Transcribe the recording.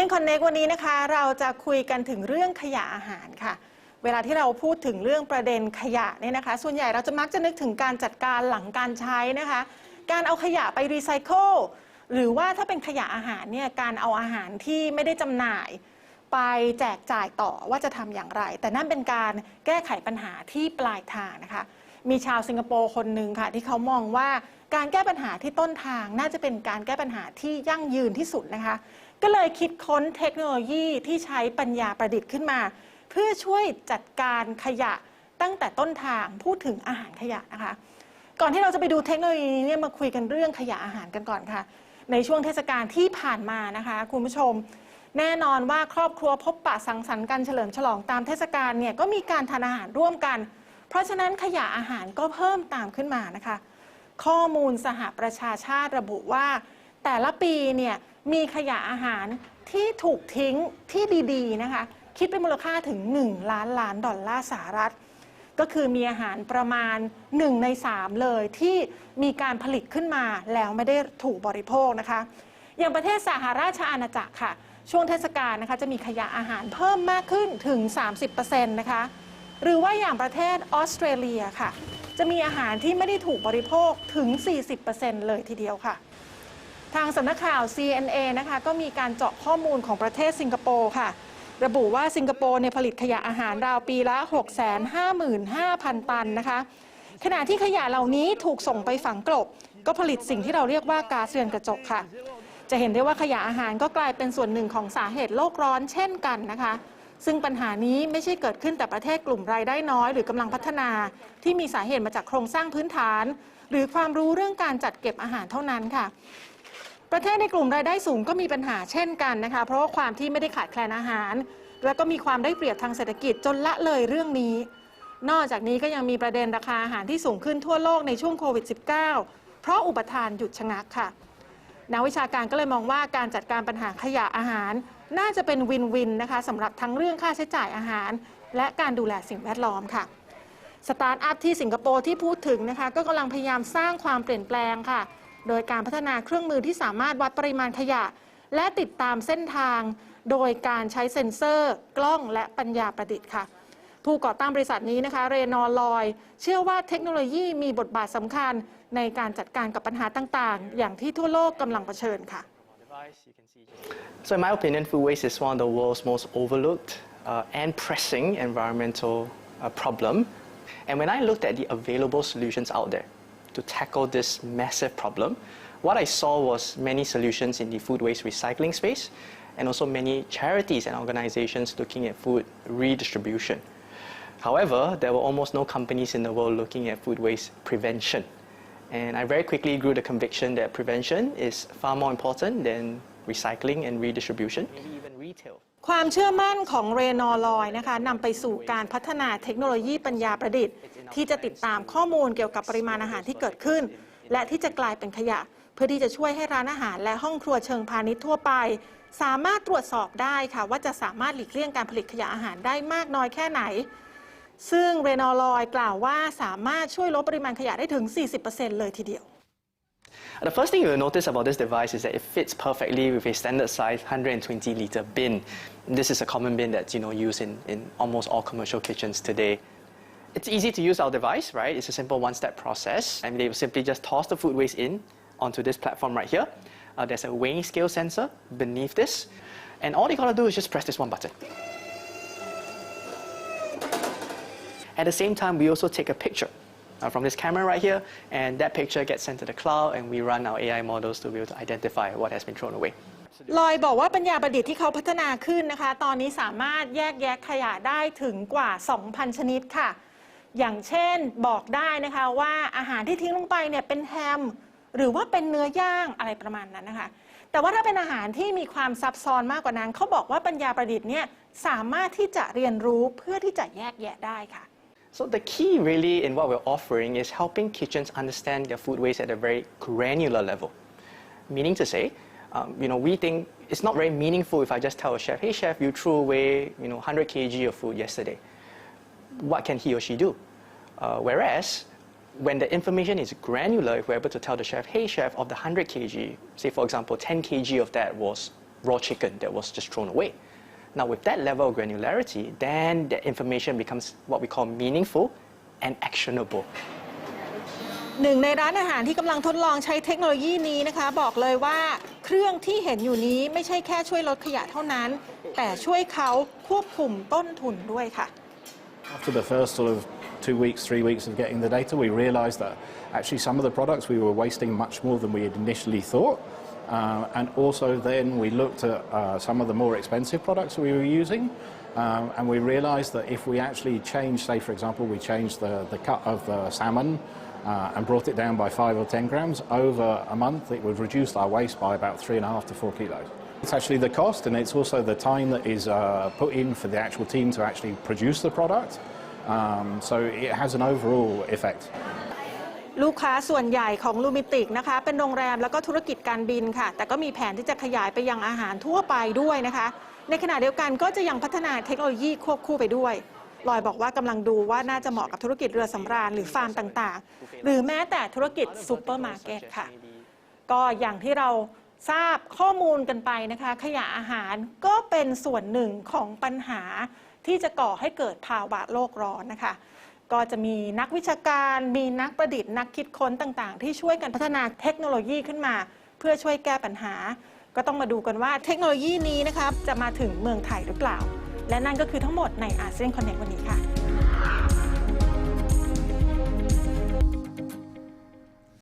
ซียนคอนเน็กวันนี้นะคะ เราจะคุยกันถึงเรื่องขยะอาหารค่ะ เวลาที่เราพูดถึงเรื่องประเด็นขยะเนี่ยนะคะ ส่วนใหญ่เราจะมักจะนึกถึงการจัดการหลังการใช้นะคะ การเอาขยะไปรีไซเคิลหรือว่าถ้าเป็นขยะอาหารเนี่ยการเอาอาหารที่ไม่ได้จำหน่าย ไปแจกจ่ายต่อว่าจะทำอย่างไร แต่นั่นเป็นการแก้ไขปัญหาที่ปลายทางนะคะ มีชาวสิงคโปร์คนหนึ่งค่ะ ที่เขามองว่าการแก้ปัญหาที่ต้นทางน่าจะเป็นการแก้ปัญหาที่ยั่งยืนที่สุดนะคะ ก็เลยคิดค้นเทคโนโลยีที่ใช้ปัญญาประดิษฐ์ขึ้นมา เพื่อช่วยจัดการขยะตั้งแต่ต้นทางพูดถึงอาหารขยะนะคะ ก่อนที่เราจะไปดูเทคโนโลยีนี้เนี่ยมาคุยกันเรื่องขยะอาหารกันก่อนค่ะ ในช่วงเทศกาลที่ผ่านมานะคะ คุณผู้ชม แน่นอนว่าครอบครัวพบปะสังสรรค์กันเฉลิมฉลองตามเทศกาลเนี่ยก็มีการทานอาหารร่วมกัน เพราะฉะนั้นขยะอาหารก็เพิ่มตามขึ้นมานะคะ ข้อมูลสหประชาชาติระบุว่า แต่ละปีเนี่ย มีขยะอาหารที่ถูกทิ้งที่ดีๆนะคะ คิดเป็นมูลค่าถึง 1 ล้านล้านดอลลาร์สหรัฐ ก็คือมีอาหารประมาณ 1 ใน 3 เลยที่มีการผลิตขึ้นมาแล้วไม่ได้ถูกบริโภคนะคะ อย่างประเทศสหราชอาณาจักรค่ะ ช่วงเทศกาลนะคะจะมีขยะอาหารเพิ่มมากขึ้นถึง 30%นะคะหรือว่าอย่างประเทศออสเตรเลียค่ะ จะมีอาหารที่ไม่ได้ถูกบริโภคถึง 40%เลยทีเดียวค่ะ ทางสำนักข่าว CNA นะคะก็มีการเจาะข้อมูลของประเทศสิงคโปร์ค่ะ ระบุว่าสิงคโปร์เนี่ยผลิตขยะอาหารราวปีละ 655,000 ตันนะคะ ขณะที่ขยะเหล่านี้ถูกส่งไปฝังกลบ ก็ผลิตสิ่งที่เราเรียกว่าก๊าซเรือนกระจกค่ะ จะเห็นได้ว่าขยะอาหารก็กลายเป็นส่วนหนึ่งของสาเหตุโลกร้อนเช่นกันนะคะ ซึ่งปัญหานี้ไม่ใช่เกิดขึ้นแต่ประเทศกลุ่มรายได้น้อย หรือกำลังพัฒนา ที่มีสาเหตุมาจากโครงสร้างพื้นฐาน หรือความรู้เรื่องการจัดเก็บอาหารเท่านั้นค่ะ ประเทศในกลุ่มรายได้สูงก็มีปัญหาเช่นกันนะคะ เพราะว่าความที่ไม่ได้ขาดแคลนอาหาร แล้วก็มีความได้เปรียบทางเศรษฐกิจจนละเลยเรื่องนี้ นอกจากนี้ก็ยังมีประเด็นราคาอาหารที่สูงขึ้นทั่วโลกในช่วงโควิด -19 เพราะอุปทานหยุดชะงักค่ะนักวิชาการก็เลยมองว่าการจัดการปัญหาขยะอาหาร น่าจะเป็นวินวินนะคะสำหรับทั้งเรื่องค่าใช้จ่ายอาหาร และการดูแลสิ่งแวดล้อมค่ะสตาร์ทอัพที่สิงคโปร์ที่พูดถึงนะคะก็กำลังพยายามสร้างความเปลี่ยนแปลงค่ะ โดยการพัฒนาเครื่องมือที่สามารถวัดปริมาณขยะ และติดตามเส้นทาง โดยการใช้เซ็นเซอร์ กล้องและปัญญาประดิษฐ์ค่ะ ผู้ก่อตั้งบริษัทนี้นะคะเรนอลอย เชื่อว่าเทคโนโลยีมีบทบาทสำคัญในการจัดการกับปัญหาต่างๆ อย่างที่ทั่วโลกกำลังเผชิญค่ะ So, in my opinion, food waste is one of the world's most overlooked uh, and pressing environmental uh, problem. And when I looked at the available solutions out there to tackle this massive problem, what I saw was many solutions in the food waste recycling space and also many charities and organizations looking at food redistribution. However, there were almost no companies in the world looking at food waste prevention. And I very quickly grew the conviction that prevention is far more important than recycling and redistribution, maybe even retail. ความเชื่อมั่นของเรนอลอยนะคะนำไปสู่การพัฒนาเทคโนโลยีปัญญาประดิษฐ์ ที่จะติดตามข้อมูลเกี่ยวกับปริมาณอาหารที่เกิดขึ้น และที่จะกลายเป็นขยะ เพื่อที่จะช่วยให้ร้านอาหาร และห้องครัวเชิงพาณิชย์ทั่วไป สามารถตรวจสอบได้ค่ะ ว่าจะสามารถหลีกเลี่ยงการผลิตขยะอาหารได้มากน้อยแค่ไหน ซึ่งเรนอลอยกล่าวว่าสามารถช่วยลดปริมาณขยะได้ถึง 40%เลยทีเดียว The first thing you'll notice about this device is that it fits perfectly with a standard size 120 liter bin. This is a common bin that's you know, used in, in almost all commercial kitchens today. It's easy to use our device, right? It's a simple one-step process. And they will simply just toss the food waste in onto this platform right here. Uh, there's a weighing scale sensor beneath this. And all they gotta do is just press this one button. At the same time, we also take a picture uh, from this camera right here, and that picture gets sent to the cloud, and we run our AI models to be able to identify what has been thrown away. ลอยบอกว่าปัญญาประดิษฐ์ที่เขาพัฒนาขึ้นนะคะ ตอนนี้สามารถแยกแยะขยะได้ถึงกว่า 2,000 ชนิดค่ะ อย่างเช่นบอกได้นะคะว่าอาหารที่ทิ้งลงไปเนี่ยเป็นแฮม หรือว่าเป็นเนื้อย่างอะไรประมาณนั้นนะคะ แต่ว่าถ้าเป็นอาหารที่มีความซับซ้อนมากกว่านั้นเขาบอกว่าปัญญาประดิษฐ์เนี่ยสามารถที่จะเรียนรู้เพื่อที่จะแยกแยะได้ค่ะ So the key really in what we're offering is helping kitchens understand their food waste at a very granular level. Meaning to say, um, you know, we think it's not very meaningful if I just tell a chef, hey chef, you threw away, you know, 100 kg of food yesterday. What can he or she do? Uh, whereas, when the information is granular, if we're able to tell the chef, hey chef, of the 100 kg, say for example, 10 kg of that was raw chicken that was just thrown away. Now, with that level of granularity, then the information becomes what we call meaningful and actionable. หนึ่งในร้านอาหารที่กำลังทดลองใช้เทคโนโลยีนี้นะคะ บอกเลยว่าเครื่องที่เห็นอยู่นี้ไม่ใช่แค่ช่วยลดขยะเท่านั้น แต่ช่วยเขาควบคุมต้นทุนด้วยค่ะ after the first sort of two weeks, three weeks of getting the data, we realised that actually some of the products we were wasting much more than we had initially thought. Uh, and also then we looked at uh, some of the more expensive products we were using. Um, and we realised that if we actually changed, say for example, we changed the, the cut of the salmon uh, and brought it down by five or 10 grams, over a month it would reduce our waste by about three and a half to four kilos. It's actually the cost and it's also the time that is uh, put in for the actual team to actually produce the product. Um, so it has an overall effect. ลูกค้าส่วนใหญ่ของลูมิติกนะคะ เป็นโรงแรมแล้วก็ธุรกิจการบินค่ะ แต่ก็มีแผนที่จะขยายไปยังอาหารทั่วไปด้วยนะคะ ในขณะเดียวกันก็จะยังพัฒนาเทคโนโลยีควบคู่ไปด้วยลอยบอกว่ากำลังดูว่าน่าจะเหมาะกับธุรกิจเรือสำราญหรือฟาร์มต่างๆ หรือแม้แต่ธุรกิจซูเปอร์มาร์เก็ตค่ะ ก็อย่างที่เรา ทราบข้อมูลกันไปนะคะ ขยะอาหารก็เป็นส่วนหนึ่งของปัญหาที่จะก่อให้เกิดภาวะโลกร้อนนะคะ ก็จะมีนักวิชาการ มีนักประดิษฐ์นักคิดค้นต่างๆ ที่ช่วยกันพัฒนาเทคโนโลยีขึ้นมา เพื่อช่วยแก้ปัญหา ก็ต้องมาดูกันว่าเทคโนโลยีนี้นะคะจะมาถึงเมืองไทยหรือเปล่า และนั่นก็คือทั้งหมดในอาเซียนคอนเน c t วันนี้ค่ะ